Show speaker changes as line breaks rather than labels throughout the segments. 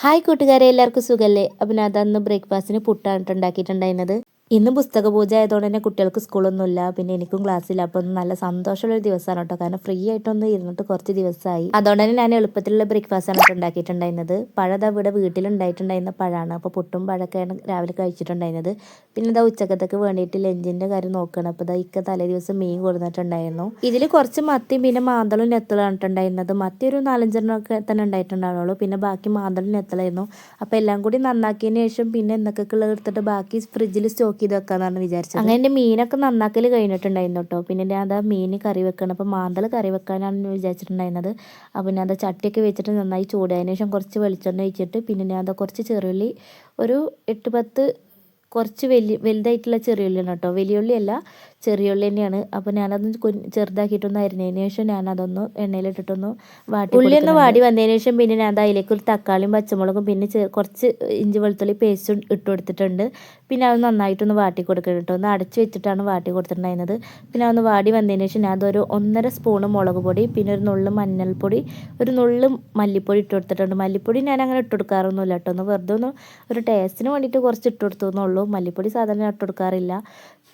Hi കൂട്ടുകാരെ. എല്ലാവർക്കും സുഖല്ലേ? അപ്പം അതന്ന് ബ്രേക്ക്ഫാസ്റ്റിന് പുട്ടാണ് ഉണ്ടാക്കിയിട്ടുണ്ടായിരുന്നത്. ഇന്ന് പുസ്തകപൂജ ആയതുകൊണ്ട് തന്നെ കുട്ടികൾക്ക് സ്കൂളൊന്നുമില്ല പിന്നെ എനിക്കും ക്ലാസ്സില്ല. ഒന്ന് നല്ല സന്തോഷമുള്ള ഒരു ദിവസമാണ് കേട്ടോ. കാരണം ഫ്രീ ആയിട്ടൊന്ന് ഇരുന്നിട്ട് കുറച്ച് ദിവസമായി. അതുകൊണ്ട് തന്നെ ഞാൻ എളുപ്പത്തിലുള്ള ബ്രേക്ക്ഫാസ്റ്റാണ് കേട്ടോ ഉണ്ടാക്കിയിട്ടുണ്ടായിരുന്നത്. പഴത ഇവിടെ വീട്ടിലുണ്ടായിട്ടുണ്ടായിരുന്ന പഴമാണ്. അപ്പോൾ പുട്ടും പഴമൊക്കെയാണ് രാവിലെ കഴിച്ചിട്ടുണ്ടായിരുന്നത്. പിന്നെ ഇതാ ഉച്ചക്കത്തേക്ക് വേണ്ടിയിട്ട് ലഞ്ചിന്റെ കാര്യം നോക്കണം അപ്പോൾ ഇതാ ഇക്ക തലേ ദിവസം മീൻ കൊടുത്തിട്ടുണ്ടായിരുന്നു ഇതിൽ കുറച്ച് മത്തിയും പിന്നെ മാന്തളും നെത്തളാണിട്ടുണ്ടായിരുന്നത് മത്തി ഒരു നാലഞ്ചെണ്ണമൊക്കെ തന്നെ ഉണ്ടായിട്ടുണ്ടാവുള്ളൂ. പിന്നെ ബാക്കി മാന്തളും നെത്തളായിരുന്നു അപ്പോൾ എല്ലാം കൂടി നന്നാക്കിയതിന് ശേഷം പിന്നെ ഉള്ളത് എടുത്തിട്ട് ബാക്കി ഫ്രിഡ്ജിൽ സ്റ്റോക്ക് ചെയ്ത് വെക്കാന്നാണ് വിചാരിച്ചത്. അങ്ങനെ എന്റെ മീനൊക്കെ നന്നാക്കൽ കഴിഞ്ഞിട്ടുണ്ടായിരുന്നു കേട്ടോ പിന്നെ ഞാൻ അതാ മീൻ കറി വെക്കണം. അപ്പോൾ മാന്തൽ കറി വെക്കാനാണ് വിചാരിച്ചിട്ടുണ്ടായിരുന്നത്. അപ്പോൾ ഞാൻ അത് ചട്ടിയൊക്കെ വെച്ചിട്ട് നന്നായി ചൂടായതിനു ശേഷം കുറച്ച് വെളിച്ചെണ്ണ ഒഴിച്ചിട്ട് പിന്നെ ഞാൻ അത് കുറച്ച് ചെറുള്ളി ഒരു എട്ട് പത്ത് കുറച്ച് വലിയ വലുതായിട്ടുള്ള ചെറിയുള്ളിയാണ് കേട്ടോ. വലിയ ഉള്ളിയല്ല ചെറിയ ഉള്ളി തന്നെയാണ്. അപ്പോൾ ഞാനതൊന്ന് ചെറുതാക്കിയിട്ടൊന്ന് അരിഞ്ഞതിന് ശേഷം ഞാനതൊന്ന് എണ്ണയിലിട്ടിട്ടൊന്ന് വാട്ടി ഉള്ളി ഒന്ന് വാടി വന്നതിന് ശേഷം പിന്നെ ഞാൻ അതിലേക്ക് ഒരു തക്കാളിയും പച്ചമുളകും പിന്നെ കുറച്ച് ഇഞ്ചി വെളുത്തുള്ളി പേസ്റ്റ് ഇട്ട് കൊടുത്തിട്ടുണ്ട്. പിന്നെ അത് നന്നായിട്ടൊന്ന് വാട്ടി കൊടുക്കണം കേട്ടോ. ഒന്ന് അടച്ച് വെച്ചിട്ടാണ് വാട്ടി കൊടുത്തിട്ടുണ്ടായിരുന്നത്. പിന്നെ അതൊന്ന് വാടി വന്നതിന് ശേഷം ഞാൻ അതൊരു ഒന്നര സ്പൂണ് മുളക് പൊടി പിന്നെ ഒരു നുള്ളു മഞ്ഞൾപ്പൊടി ഒരു നുള്ളു മല്ലിപ്പൊടി ഇട്ട് കൊടുത്തിട്ടുണ്ട്. മല്ലിപ്പൊടി ഞാൻ അങ്ങനെ ഇട്ട് കൊടുക്കാറൊന്നുമില്ല കേട്ടോ. ഒന്ന് വെറുതെ ഒന്ന് ഒരു ടേസ്റ്റിന് വേണ്ടിയിട്ട് കുറച്ച് ഇട്ട് കൊടുത്തു എന്നുള്ളൂ മല്ലിപ്പൊടി സാധാരണ ഇട്ട് കൊടുക്കാറില്ല.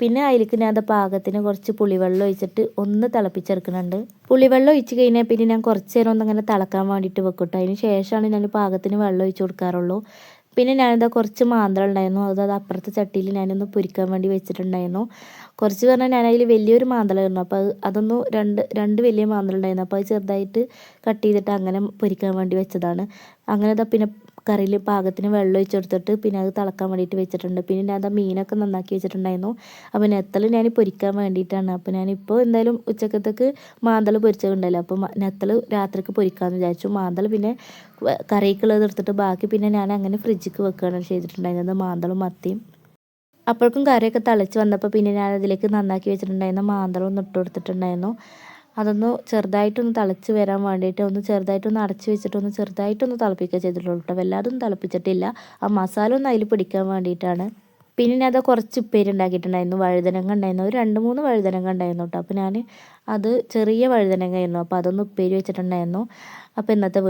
പിന്നെ അതിലേക്ക് ഞാൻ അത് പാകത്തിന് കുറച്ച് പുളിവെള്ളം ഒഴിച്ചിട്ട് ഒന്ന് തിളപ്പിച്ചെടുക്കുന്നുണ്ട്. പുളിവെള്ളം ഒഴിച്ച് കഴിഞ്ഞാൽ പിന്നെ ഞാൻ കുറച്ച് നേരം ഒന്ന് അങ്ങനെ തിളക്കാൻ വേണ്ടിയിട്ട് വെക്കട്ടോ. അതിന് ശേഷമാണ് ഞാൻ പാകത്തിന് വെള്ളം ഒഴിച്ച് കൊടുക്കാറുള്ളൂ. പിന്നെ ഞാനിതാ കുറച്ച് മാന്തളം ഉണ്ടായിരുന്നു. അത് അത് അപ്പുറത്തെ ചട്ടിയിൽ ഞാനൊന്ന് പൊരിക്കാൻ വേണ്ടി വെച്ചിട്ടുണ്ടായിരുന്നു. കുറച്ച് പറഞ്ഞാൽ ഞാൻ അതിൽ വലിയൊരു മാന്തളമായിരുന്നു അപ്പോൾ അത് അതൊന്ന് രണ്ട് രണ്ട് വലിയ മാന്തളം ഉണ്ടായിരുന്നു. അപ്പോൾ അത് ചെറുതായിട്ട് കട്ട് ചെയ്തിട്ട് അങ്ങനെ പൊരിക്കാൻ വേണ്ടി വെച്ചതാണ്. അങ്ങനെ പിന്നെ കറിയിൽ പാകത്തിന് വെള്ളം ഒഴിച്ച് കൊടുത്തിട്ട് പിന്നെ അത് തിളക്കാൻ വേണ്ടിയിട്ട് വെച്ചിട്ടുണ്ട്. പിന്നെ ഞാൻ അത് മീനൊക്കെ നന്നാക്കി വെച്ചിട്ടുണ്ടായിരുന്നു. അപ്പോൾ നെത്തൽ ഞാൻ പൊരിക്കാൻ വേണ്ടിയിട്ടാണ്. അപ്പോൾ ഞാനിപ്പോൾ എന്തായാലും ഉച്ചക്കത്തേക്ക് മാന്തൾ പൊരിച്ചതുണ്ടല്ലോ. അപ്പോൾ നെത്തൽ രാത്രിക്ക് പൊരിക്കാമെന്ന് വിചാരിച്ചു. മാന്തൾ പിന്നെ കറിക്കുള്ളത് എടുത്തിട്ട് ബാക്കി പിന്നെ ഞാൻ അങ്ങനെ ഫ്രിഡ്ജിക്ക് വെക്കുകയാണ് ചെയ്തിട്ടുണ്ടായിരുന്നത്. മാന്തളും മത്തിയും. അപ്പോഴേക്കും കറിയൊക്കെ തിളച്ച് വന്നപ്പോൾ പിന്നെ ഞാൻ അതിലേക്ക് നന്നാക്കി വെച്ചിട്ടുണ്ടായിരുന്ന മാന്തളം ഒന്ന് ഇട്ട് കൊടുത്തിട്ടുണ്ടായിരുന്നു. അതൊന്ന് ചെറുതായിട്ടൊന്ന് തിളച്ച് വരാൻ വേണ്ടിയിട്ട് ഒന്ന് ചെറുതായിട്ടൊന്ന് അടച്ച് വെച്ചിട്ട് ഒന്ന് ചെറുതായിട്ടൊന്ന് തിളപ്പിക്കുക ചെയ്തിട്ടുള്ളൂ കേട്ടോ. വല്ലാതൊന്നും തിളപ്പിച്ചിട്ടില്ല. ആ മസാല ഒന്ന് അതിൽ പിടിക്കാൻ വേണ്ടിയിട്ടാണ്. പിന്നെ ഞാൻ അത് കുറച്ച് ഉപ്പേരി ഉണ്ടാക്കിയിട്ടുണ്ടായിരുന്നു. വഴുതനങ്ങ ഉണ്ടായിരുന്നു. ഒരു രണ്ട് മൂന്ന് വഴുതനങ്ങ ഉണ്ടായിരുന്നു കേട്ടോ. അപ്പോൾ ഞാൻ അത് ചെറിയ വഴുതനങ്ങ ആയിരുന്നു. അപ്പോൾ അതൊന്ന് ഉപ്പേരി വെച്ചിട്ടുണ്ടായിരുന്നു. അപ്പോൾ ഇന്നത്തെ